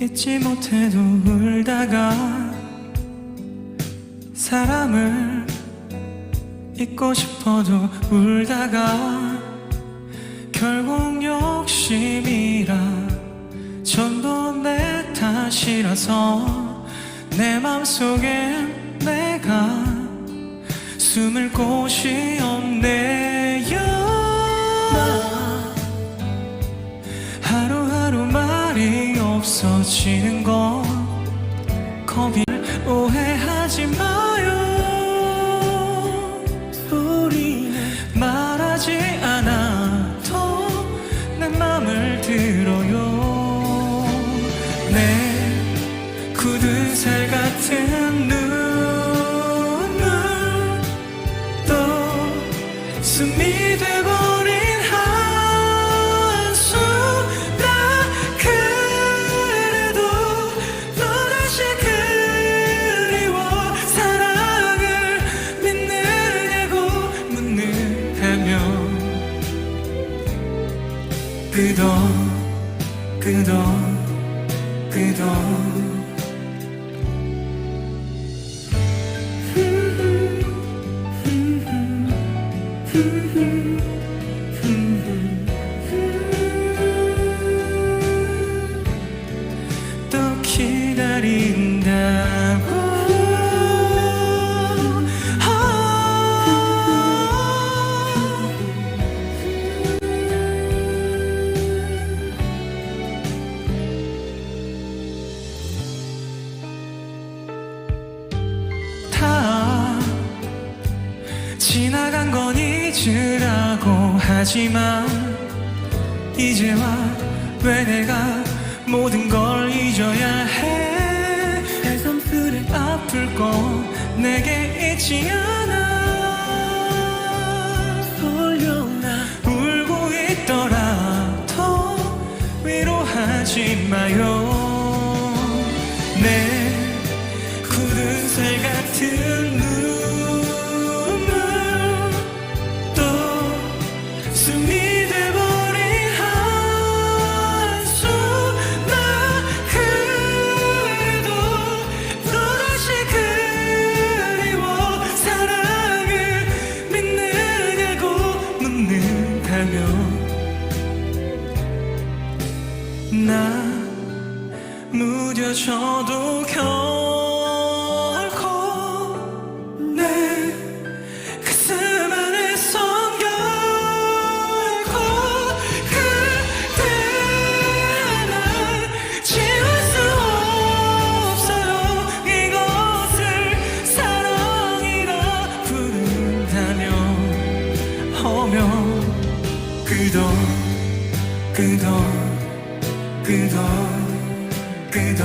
잊지 못해도 울다가 사람을 잊고 싶어도 울다가 결국 욕심이라 전부 내 탓이라서 내 맘속엔 내가 숨을 곳이 없네요 없어지는 건 겁이 오해하지 마요. 우리는 말하지 않아도 내 맘을 들어요. 내 굳은 살 같은 눈물 또 숨이 돼버 그도 그도 그도 지나간 건 잊으라고 하지만 이제와 왜 내가 모든 걸 잊어야 해? 새삼스레 아플 건 내게 있지 않아. 돌려나 울고 있더라도 위로하지 마요. 내 굳은 살 같은 눈 나 무뎌져도 결코 그도 그도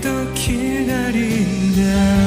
또 기다린다